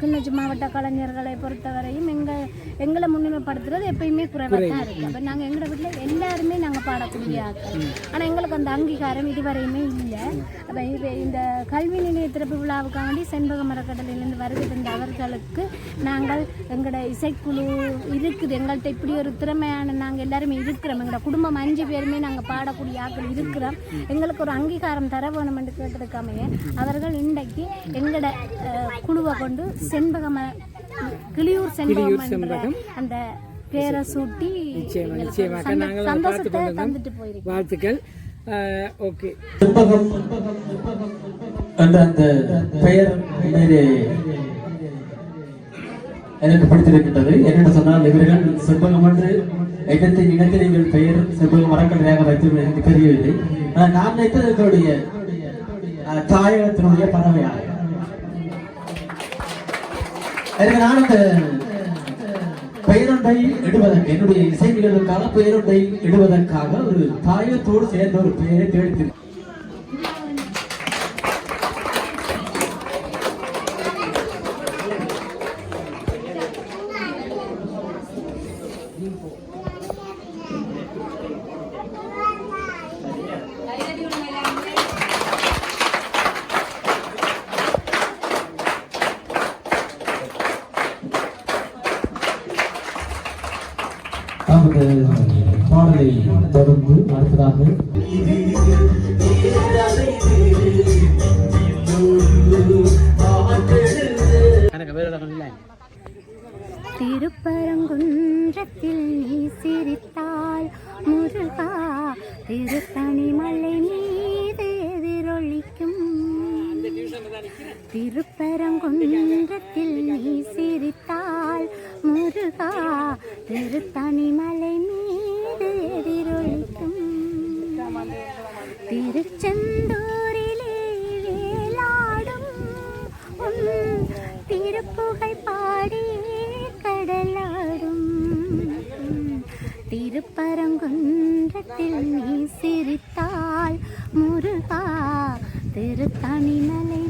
கிளிநொச்சி மாவட்ட கலைஞர்களை பொறுத்தவரையும் எங்கள் எங்களை முன்னிலைப்படுத்துறது எப்பயுமே குறைவாக தான் இருக்குது அப்போ நாங்கள் எங்களோட வீட்டில் எல்லாருமே நாங்கள் பாடக்கூடிய ஆட்கள். ஆனால் எங்களுக்கு அந்த அங்கீகாரம் இதுவரையுமே இல்லை. அப்போ இது இந்த கல்வி நிலைய திறப்பு விழாவுக்காண்டி செண்பக மரக்கடலிலிருந்து வருகை தந்த அவர்களுக்கு நாங்கள் எங்களோட இசைக்குழு இருக்குது. எங்கள்கிட்ட இப்படி ஒரு திறமையான நாங்கள் எல்லாருமே இருக்கிறோம். எங்களோட குடும்பம் அஞ்சு பேருமே நாங்கள் பாடக்கூடிய ஆட்கள் இருக்கிறோம். எங்களுக்கு ஒரு அங்கீகாரம் தர வேணும் என்று கேட்டதுக்காமைய அவர்கள் இன்றைக்கு எங்களோட குழுவை கொண்டு செண்பகம் கிளியூர் செண்பகம். அந்த பேரை சூட்டி நிச்சயமா நிச்சயமாக. நாங்கள் பார்த்து போயிருக்கோம். வாழ்த்துக்கள். ஓகே. செண்பகம் என்ற அந்த பெயர் உண்மையிலே எனக்கு பிடித்திருக்கின்றது. என்னென்னு சொன்னால் இவர்கள் செண்பகம் என்று எண்ணத்தை நினைத்து நீங்கள் பெயர் செண்பகம் மரக்கடையாக வைத்து எனக்கு தெரியவில்லை நான் நினைத்தது எங்களுடைய தாயகத்தினுடைய பறவையாக எனக்கு நான் பெயரொன்றை இடுவதற்கு என்னுடைய இசை நிகழ்வுக்காக பெயரொன்றை இடுவதற்காக ஒரு தாயத்தோடு சேர்ந்த ஒரு பெயரை தேடித்து நமது பாடலை தொடர்ந்து அடுத்ததாக திருத்தணிமலை மீது எதிரொலிக்கும் திருச்செந்தூரிலே வேலாடும். திருப்புகை பாடி கடலாடும். திருப்பரங்குன்றத்தில் நீ சிரித்தால் முருகா திருத்தணிமலை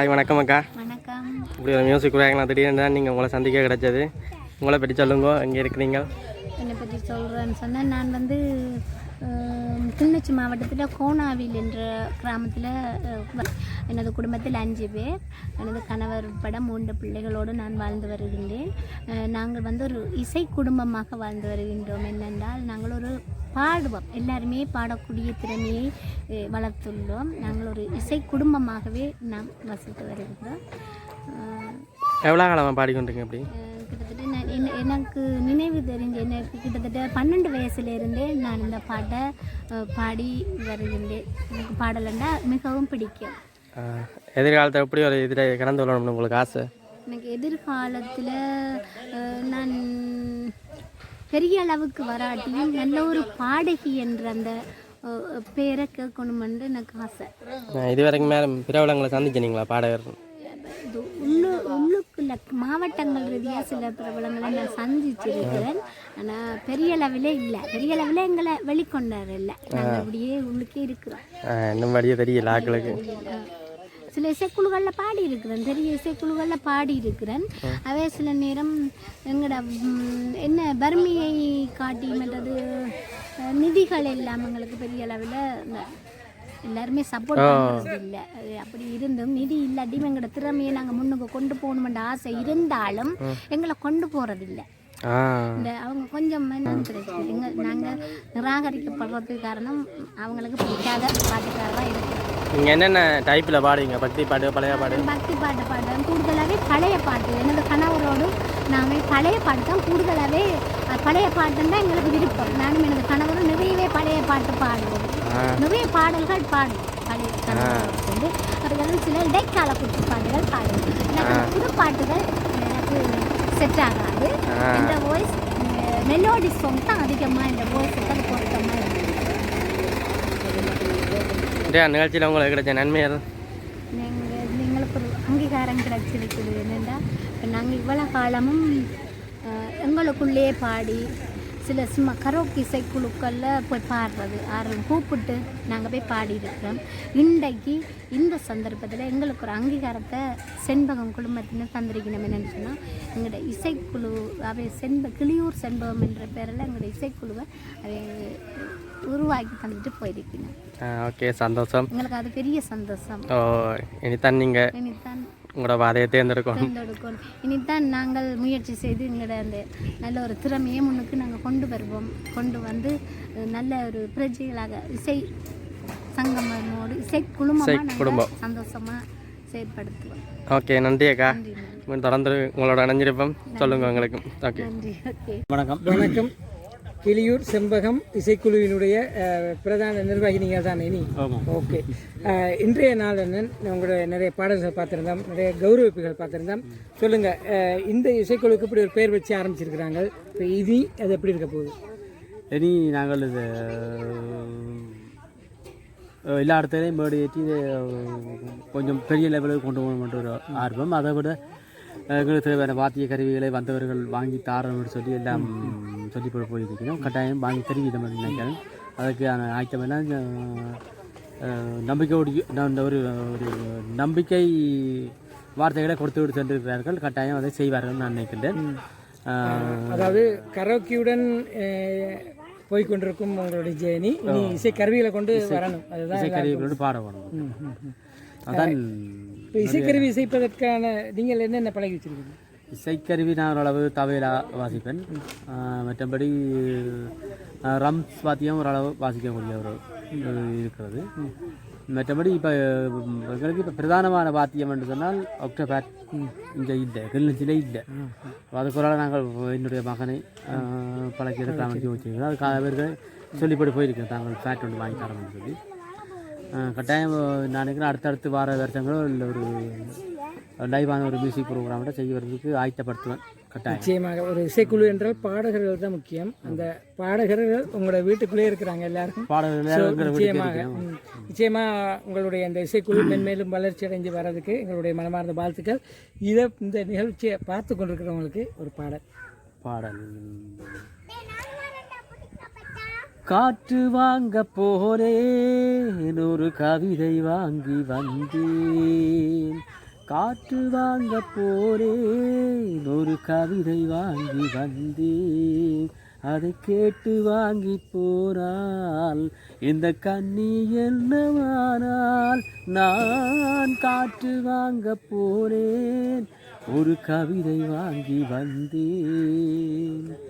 ஹாய் வணக்கம் அக்கா. வணக்கம். இப்படி ஒரு மியூசிக் உரையாங்கலாம் திடீர்னு தான் நீங்கள் உங்களை சந்திக்க கிடைச்சது. உங்களை பற்றி சொல்லுங்க எங்கே இருக்கிறீங்க? என்னை பற்றி சொல்கிறேன்னு சொன்னால் நான் வந்து கிளிநொச்சி மாவட்டத்தில் கோணாவில் என்ற கிராமத்தில் எனது குடும்பத்தில் அஞ்சு பேர். எனது கணவர் உட்பட மூன்று பிள்ளைகளோடு நான் வாழ்ந்து வருகின்றேன். நாங்கள் வந்து ஒரு இசை குடும்பமாக வாழ்ந்து வருகின்றோம். என்னென்றால் நாங்கள் ஒரு பாடுவோம். எல்லாருமே பாடக்கூடிய திறமையை வளர்த்துள்ளோம். நாங்கள் ஒரு இசை குடும்பமாகவே நாம் வசித்து வருகின்றோம் எவ்வளோ காலமாக பாடிக்கொண்டிருக்கீங்க அப்படி கிட்டத்தட்ட எனக்கு நினைவு தெரிஞ்ச எனக்கு கிட்டத்தட்ட பன்னெண்டு வயசுலேருந்தே நான் இந்த பாட்டை பாடி வருகின்றேன். எனக்கு பாடலண்டா மிகவும் பிடிக்கும். ஆஹ், எதிர்காலத்தை எப்படி ஒரு இதில் கடந்து வரணும்னு உங்களுக்கு ஆசை? எனக்கு எதிர்காலத்தில் நான் பெரிய அளவுக்கு வராட்டியும் நல்ல ஒரு பாடகி என்ற அந்த பேரை கேட்கணுமென்று எனக்கு ஆசை. இது வரைக்கும் மேலே பிரபலங்களை சந்திச்சினீங்களா பாடகர்? இது உள்ளு உள்ளுக்குள்ள மாவட்டங்கள் ரீதியாக சில பிரபலங்களை நான் சந்திச்சிருக்கிறேன். ஆனால் பெரிய அளவில் இல்லை. பெரிய அளவில் எங்களை வெளிக்கொண்டார் இல்லை. நாங்கள் அப்படியே உள்ளுக்கே இருக்கிறோம். ஆக்களுக்கு சில இசைக்குழுகளில் பாடி இருக்கிறேன். பெரிய இசைக்குழுகளில் பாடி இருக்கிறேன். அவே சில நேரம் எங்களோட என்ன வறுமையை காட்டி மற்றது நிதிகள் எல்லாம் எங்களுக்கு பெரிய அளவில் இந்த எல்லாருமே சப்போர்ட் பண்ணுறது இல்லை அப்படி இருந்தும் நிதி இல்லாட்டியும் எங்களோட திறமையை நாங்கள் முன்னுக்கு கொண்டு போகணுமென்ற ஆசை இருந்தாலும் எங்களை கொண்டு போகிறதில்லை இந்த அவங்க கொஞ்சம் எங்கள் நாங்கள் நிராகரிக்கப்படுறதுக்கு காரணம் அவங்களுக்கு பிடிக்காத பாட்டுக்காரராக இருக்கிறோம் நீங்கள் என்னென்ன டைப்பில் பாடுவீங்க? பக்தி பாடு பழைய பாடு பக்தி பாட்டு பாடுறேன் கூடுதலாகவே பழைய பாட்டு. எனது கணவரோடு நாமே பழைய பாட்டு தான். கூடுதலாகவே பழைய பாட்டுன்னு தான் எங்களுக்கு விருப்பம். நானும் எனது கணவரும் நிறையவே பழைய பாட்டு பாடுவோம். நிறைய பாடல்கள் பாடுவோம் பழைய கணவரோடு சேர்ந்து அதுக்கப்புறம் சில இடைக்கால குத்து பாட்டுகள் பாடுவோம் எனக்கு புது பாட்டுகள் எனக்கு செட் ஆகாது. இந்த வாய்ஸ் மெலோடி சாங் தான் அதிகமாக இந்த வாய்ஸுக்கு அது பொருத்தமாக இருக்குது நிகழ்ச்சியில் உங்களுக்கு கிடைச்ச நன்மைகள் நீங்கள் எங்களுக்கு ஒரு அங்கீகாரம் கிடைச்சிருக்குது. என்னென்னா நாங்கள் இவ்வளோ காலமும் எங்களுக்குள்ளேயே பாடி சில சும்மா கரோக்கி இசைக்குழுக்களில் போய் பாடுறது. ஆறு கூப்பிட்டு நாங்கள் போய் பாடியிருக்கிறோம். இன்றைக்கு இந்த சந்தர்ப்பத்தில் எங்களுக்கு ஒரு அங்கீகாரத்தை செண்பகம் குடும்பத்தினர் தந்திருக்கணும் என்னென்னு சொன்னால் எங்களோட இசைக்குழு அவை செண்ப கிளியூர் செண்பகம் என்ற பேரில் எங்களோட இசைக்குழுவை அவை உருவாக்கி தந்துட்டு போயிருக்கணும். ஓகே சந்தோஷம். எங்களுக்கு அது பெரிய சந்தோஷம். ஓ இனித்தான் நீங்கள் இனித்தான் உங்களோட பாதையை தேர்ந்தெடுக்கணும். தேர்ந்தெடுக்கணும். இனித்தான் நாங்கள் முயற்சி செய்து எங்களோட அந்த நல்ல ஒரு திறமையை முன்னுக்கு நாங்கள் கொண்டு வருவோம். கொண்டு வந்து நல்ல ஒரு பிரஜைகளாக இசை சங்கமோடு இசை குழுமமாக நாங்கள் சந்தோஷமாக செயற்படுத்துவோம். ஓகே நன்றி அக்கா. தொடர்ந்து உங்களோட அணைஞ்சிருப்போம். சொல்லுங்கள் உங்களுக்கு. ஓகே. நன்றி ஓகே. வணக்கம். வணக்கம். கிளியூர் செம்பகம் இசைக்குழுவினுடைய பிரதான நிர்வாகி நீங்கள் தான் இனி. ஓகே. இன்றைய நாள் உங்களுடைய நிறைய பாடல்கள் பார்த்துருந்தோம் நிறைய கௌரவிப்புகள் பார்த்துருந்தோம். சொல்லுங்கள் இந்த இசைக்குழுவுக்கு இப்படி ஒரு பேர் வச்சு ஆரம்பிச்சிருக்கிறாங்க. இப்போ இனி அது எப்படி இருக்க போகுது? இனி நாங்கள் இது எல்லா இடத்துலையும் மேடு ஏற்றி கொஞ்சம் பெரிய லெவலுக்கு கொண்டு போகணுன்ற ஒரு ஆர்வம். அதை விட தேவையான வாத்திய கருவிகளை வந்தவர்கள் வாங்கி தாரணும்னு சொல்லி எல்லாம் சொல்லி போட போயிருக்கிறோம். கட்டாயம் வாங்கி தருவிதம் நினைக்கிறேன். அதுக்கான ஆயத்தமெல்லாம் நம்பிக்கையோடு ஒரு ஒரு நம்பிக்கை வார்த்தைகளை கொடுத்து விட்டு சென்றிருக்கிறார்கள். கட்டாயம் அதை செய்வார்கள் நான் நினைக்கின்றேன். அதாவது கரோக்கியுடன் அஹ், போய் கொண்டிருக்கும் உங்களுடைய ஜேர்னி இனி இசை கருவிகளை கொண்டு வரணும். அதுதான் இசைக்கருவிகளோடு பாட வேணும் அதான் இப்போ இசைக்கருவி இசைப்பதற்கான நீங்கள் என்னென்ன பழகி வச்சிருக்கீங்க? இசைக்கருவி நான் ஓரளவு தவையிலா வாசிப்பேன். மற்றபடி ரம்ஸ் வாத்தியம் ஓரளவு வாசிக்கக்கூடிய ஒரு இருக்கிறது. மற்றபடி இப்போ எங்களுக்கு இப்போ பிரதானமான வாத்தியம் என்று சொன்னால் ஒக்டோபேட் இங்கே இல்லை கிளிநொச்சியில் இல்லை. அதுக்கு ஒரு நாங்கள் என்னுடைய மகனை பழக்கி எடுக்கலாம் யோசிச்சிருக்கோம் அதுக்காக பேர்கள் சொல்லிப்படி போயிருக்கேன். தாங்கள் ஃபேட் ஒன்று வாங்கி தரணும்னு சொல்லி. கட்டாயம் நான் நினைக்கிறேன் அடுத்தடுத்து வார வருஷங்களோ இல்லை ஒரு லைவான ஒரு மியூசிக் ப்ரோக்ராமோட செய்வதற்கு ஆயத்தப்படுத்துவேன் கட்டாயம். நிச்சயமாக ஒரு இசைக்குழு என்றால் பாடகர்கள் தான் முக்கியம். அந்த பாடகர்கள் உங்களோட வீட்டுக்குள்ளே இருக்கிறாங்க எல்லாரும். எங்கள் வீட்டுக்கு நிச்சயமாக இருக்கிறோம். ம், நிச்சயமா உங்களுடைய அந்த இசைக்குழு மென்மேலும் வளர்ச்சி அடைஞ்சு வர்றதுக்கு எங்களுடைய மனமார்ந்த வாழ்த்துக்கள். இதை இந்த நிகழ்ச்சியை பார்த்து கொண்டிருக்கிறவங்களுக்கு ஒரு பாடல். பாடல். காற்று வாங்க போனேன் ஒரு கவிதை வாங்கி வந்தேன். காற்று வாங்க போனேன் ஒரு கவிதை வாங்கி வந்தேன். அதை கேட்டு வாங்கி போறால் இந்த கண்ணி என்னவானால் நான் காற்று வாங்க போறேன் ஒரு கவிதை வாங்கி வந்தேன்.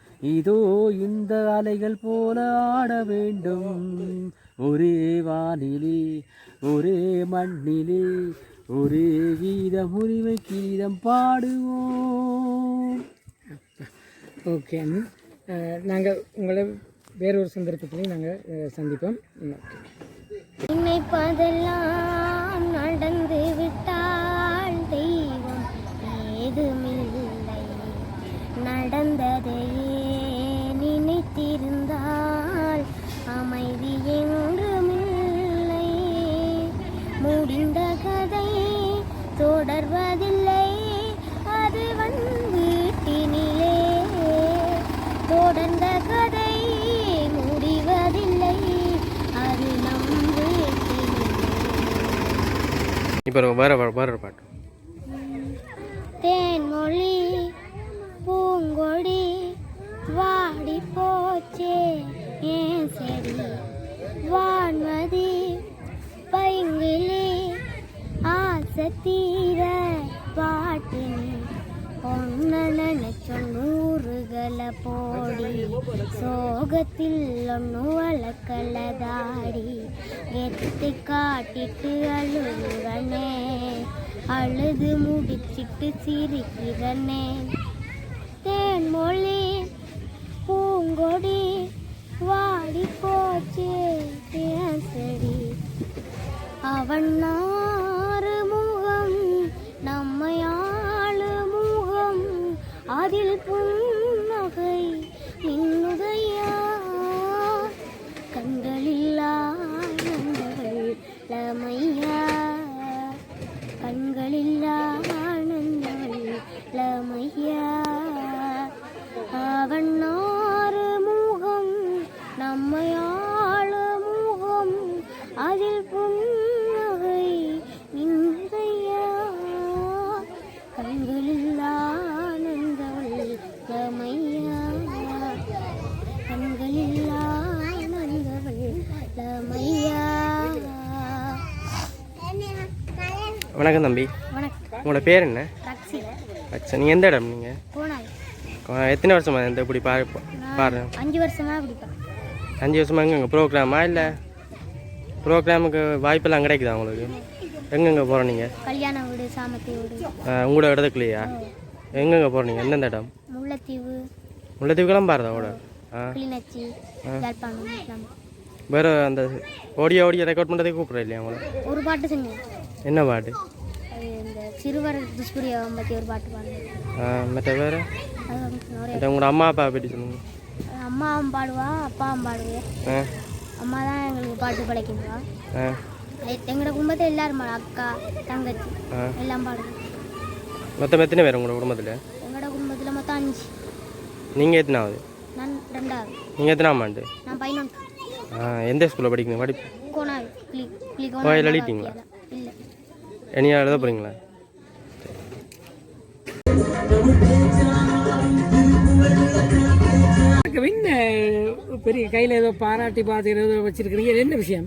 இதோ இந்த அலைகள் போல ஆட வேண்டும். ஒரே வானிலே ஒரே மண்ணிலே ஒரே கீதம் உரிமை கீதம் பாடுவோம். ஓகே அண்ணன் நாங்கள் உங்களை வேறொரு சந்தர்ப்பத்திலையும் நாங்கள் சந்திப்போம். நினைப்பதெல்லாம் நடந்து விட்டால் தெய்வம் ஏதுமில்லை. நடந்ததையே நினைத்திருந்தால் அமைதி என்றுமில்லை. முடிந்த கதை தொடர்வதில்லை. அது வீட்டினிலே தொடர்ந்த கதை முடிவதில்லை. அது நம் வீட்டினிலே. இப்போ வேற வேற ஒரு பாட்டு. தீர பாட்டினி ஒன்ன நூறுகளை போடி. சோகத்தில் ஒன்று வளக்கலதாடி எத்து காட்டிட்டு அழுகுறனே. அழுது முடிச்சிட்டு சிரிக்கிறனே. தேன்மொழி பூங்கொடி வாடி போச்சு செடி. அவன் நாறு வணக்கம் தம்பி. உங்களோட பேர் என்ன? அச்சா நீங்கள் எந்த இடம் நீங்கள் எத்தனை வருஷமா இந்த இப்படி பா பாரு. அஞ்சு வருஷமா அஞ்சு வருஷமா எங்கெங்க ப்ரோக்ராமா இல்லை? ப்ரோக்ராமுக்கு வாய்ப்பெல்லாம் கிடைக்குதா உங்களுக்கு? எங்கெங்கே போகிற நீங்கள் கல்யாண வீடு சாமத்தி வீடு. உங்களோட இடத்துக்குலையா எங்கெங்கே போகிறீங்க எந்தெந்த இடம்? முல்லைத்தீவு. முல்லைத்தீவுக்கெல்லாம் பாருதா ஆ. கிளிநொச்சி யாழ்ப்பாணம் எல்லாம். வேறு அந்த ஓடிய ஓடிய ரெக்கார்ட் பண்ணுறதுக்கு கூப்பிட்றேன் இல்லையா உங்களை? ஒரு பாட்டு செஞ்சேன் என்ன பாட்டு? இந்த சிறுவர் துஷ்பிரியோகம் பற்றி ஒரு பாட்டு பாடுனேன் ஆ, மற்ற வேறு? மற்ற உங்களோட அம்மா அப்பா பற்றி சொல்லுங்க. அம்மாவும் பாடுவா அப்பாவும் பாடுவேன் அம்மா தான் எங்களுக்கு பாட்டு படைக்கிடுவா ஆ. எங்களோட குடும்பத்தில் எல்லாரும் அக்கா தங்கச்சி. எல்லாம் பாடுவோம் மொத்தம் எத்தனை பேர் உங்களோட குடும்பத்தில்? எங்களோட குடும்பத்தில் மொத்தம் அஞ்சு. நீங்கள் எத்தனாவது? நான் ரெண்டாவது. நீங்கள் எத்தனாம் ஆண்டு? நான் பதினொன்று. எந்த ஸ்கூலில் படிக்கணும் படி கோனாவி கிளி கிளி ஓ, இதுல எழுதிட்டீங்களா? இல்லை. இனியா எழுத போகிறீங்களா கவின் பெரிய கையில் ஏதோ பாராட்டி பார்த்து ஏதோ வச்சிருக்கிறீங்க? என்ன விஷயம்?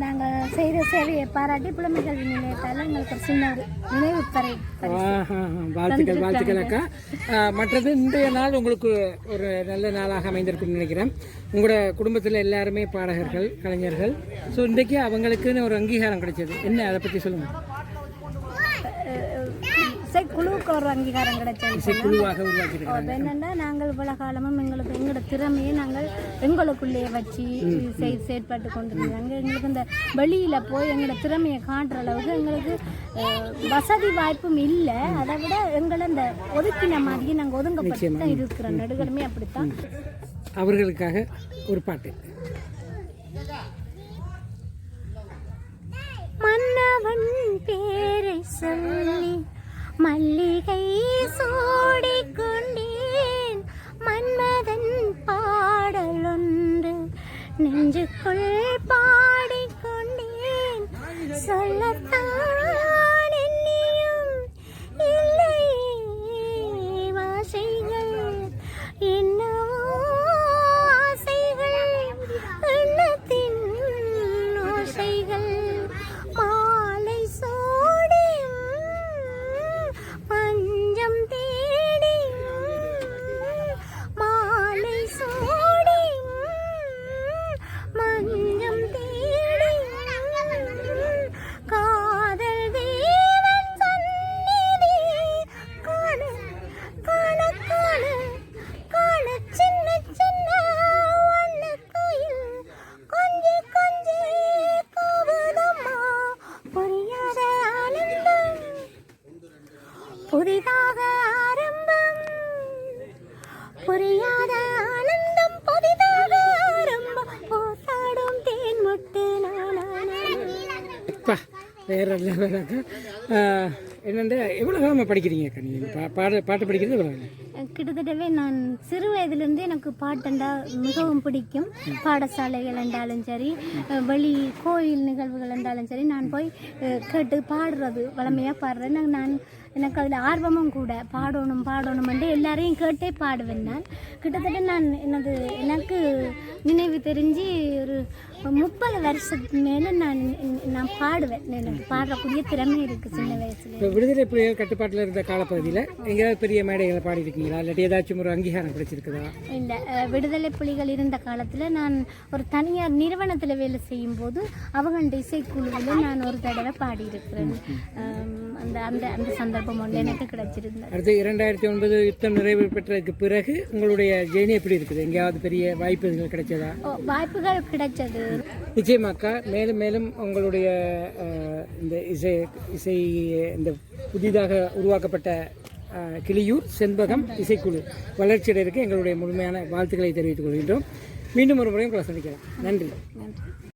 நாங்கள் செய்த சேவையை பாராட்டி புலமை கல்வி நிலையத்தால் எங்களுக்கு ஒரு சின்ன ஒரு நினைவு பறை வாழ்த்துக்கள் வாழ்த்துக்கள் அக்கா. மற்றது இன்றைய நாள் உங்களுக்கு ஒரு நல்ல நாளாக அமைந்திருக்கும்னு நினைக்கிறேன். உங்களோட குடும்பத்தில் எல்லாருமே பாடகர்கள் கலைஞர்கள். ஸோ இன்றைக்கு அவங்களுக்குன்னு ஒரு அங்கீகாரம் கிடைச்சது. என்ன? அதை பற்றி சொல்லுங்கள் இசை குழுவுக்கு ஒரு அங்கீகாரம் கிடைச்சது என்னன்னா நாங்கள் இவ்வளவு காலமும் எங்களுக்கு எங்களோட திறமையை நாங்கள் எங்களுக்குள்ளேயே வச்சு செய் செயற்பட்டு கொண்டிருந்தாங்க எங்களுக்கு இந்த வெளியில போய் எங்களோட திறமையை காட்டுற அளவுக்கு எங்களுக்கு வசதி வாய்ப்பும் இல்லை. அதை விட எங்களை இந்த ஒதுக்கின மாதிரி நாங்கள் ஒதுங்கப்பட்டு தான் இருக்கிறோம் நடுகளுமே அப்படித்தான். அவர்களுக்காக ஒரு பாட்டு. மன்னவன் பேரை சொல்லி மல்லிகை சூடிக் கொண்டேன் மன்மதன் பாடலொன்று நெஞ்சுக்குள் பாடிக்கொண்டேன். சொல்லத்தான் வேற என்னென்ன எவ்வளோ காலமாக படிக்கிறீங்க அக்கா நீங்கள் பா பாட பாட்டு படிக்கிறது எவ்வளோ கிட்டத்தட்டவே நான் சிறு வயதிலிருந்தே எனக்கு பாட்டண்டா மிகவும் பிடிக்கும். பாடசாலைகள் என்றாலும் சரி வழி வெளி கோயில் நிகழ்வுகள் என்றாலும் சரி நான் போய் கேட்டு பாடுறது வளமையாக பாடுறேன் நான் எனக்கு அதில் ஆர்வமும் கூட பாடணும் பாடணும்ன்ட்டு எல்லாரையும் கேட்டே பாடுவேன் நான். கிட்டத்தட்ட நான் எனது எனக்கு நினைவு தெரிஞ்சு ஒரு முப்பது வருஷத்துக்கு மேலே நான் நான் பாடுவேன். எனக்கு பாடக்கூடிய திறமை இருக்குது சின்ன வயசுல இப்போ விடுதலை புலிகள் கட்டுப்பாட்டில் இருந்த காலப்பகுதியில் எங்கேயாவது பெரிய மேடைகளை பாடியிருக்கீங்களா? இல்லாட்டி ஏதாச்சும் ஒரு அங்கீகாரம் கிடைச்சிருக்குதா? இல்லை விடுதலை புலிகள் இருந்த காலத்தில் நான் ஒரு தனியார் நிறுவனத்தில் வேலை செய்யும்போது அவங்கள்ட இசைக்குழுவில் நான் ஒரு தடவை பாடியிருக்கிறேன். அந்த அந்த அந்த சந்தர்ப்பம் ஒன்று எனக்கு கிடைச்சிருந்தது. அடுத்து இரண்டாயிரத்தி ஒன்பது யுத்தம் நிறைவு பெற்றதுக்கு பிறகு உங்களுடைய ஜெர்னி எப்படி இருக்குது? எங்கேயாவது பெரிய வாய்ப்புகள் கிடைச்சதா? வாய்ப்புகள் கிடைச்சது. நிச்சயமாக்கா மேலும் மேலும் உங்களுடைய இந்த இசை இசை இந்த புதிதாக உருவாக்கப்பட்ட கிளியூர் செண்பகம் இசைக்குழு வளர்ச்சியடைறதுக்கு எங்களுடைய முழுமையான வாழ்த்துக்களை தெரிவித்துக் கொள்கின்றோம். மீண்டும் ஒரு முறையும் உங்களை சந்திக்கலாம். நன்றி. நன்றி.